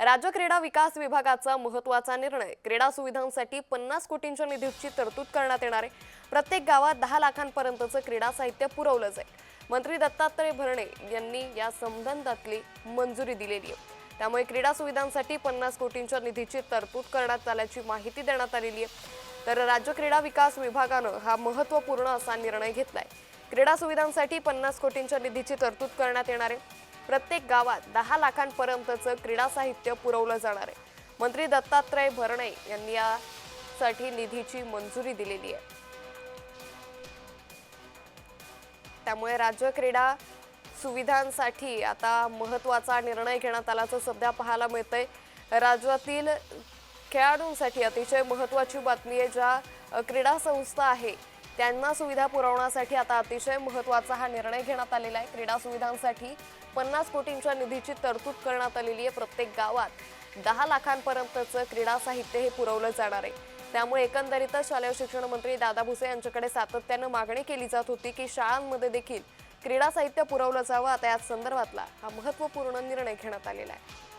राज्य क्रीडा विकास विभागाचा महत्त्वाचा निर्णय. क्रीडा सुविधांसाठी पन्नास कोटींच्या निधीची तरतूद करण्यात येणार आहे. प्रत्येक गावात दहा लाखांपर्यंतचं क्रीडा साहित्य पुरवलं जाईल. मंत्री दत्तात्रय भरणे यांनी या संबंधातली मंजुरी दिलेली आहे. त्यामुळे क्रीडा सुविधांसाठी पन्नास कोटींच्या निधीची तरतूद करण्यात आल्याची माहिती देण्यात आलेली आहे. तर राज्य क्रीडा विकास विभागानं हा महत्त्वपूर्ण असा निर्णय घेतलाय. क्रीडा सुविधांसाठी पन्नास कोटींच्या निधीची तरतूद करण्यात येणार आहे. प्रत्येक गावात दहा लाखांपर्यंतचं क्रीडा साहित्य पुरवलं जाणार आहे. मंत्री दत्तात्रय भरणे यांनी यासाठी निधीची मंजुरी दिलेली आहे. त्यामुळे राज्य क्रीडा सुविधांसाठी आता महत्त्वाचा निर्णय घेण्यात आल्याचं सध्या पाहायला मिळतंय. राज्यातील खेळाडूंसाठी अतिशय महत्त्वाची बातमी आहे ज्या क्रीडा संस्था आहे त्यांना सुविधा पुरवण्यासाठी आता अतिशय महत्त्वाचा हा निर्णय घेण्यात आलेला आहे. क्रीडा सुविधांसाठी पन्नास कोटींच्या निधीची तरतूद करण्यात आलेली आहे प्रत्येक गावात. दहा लाखांपर्यंतचं क्रीडा साहित्य हे पुरवलं जाणार आहे. त्यामुळे एकंदरीतच शालेय शिक्षण मंत्री दादा भुसे यांच्याकडे सातत्यानं मागणी केली जात होती की शाळांमध्ये देखील क्रीडा साहित्य पुरवलं जावं. आता या संदर्भातला हा महत्त्वपूर्ण निर्णय घेण्यात आलेला आहे.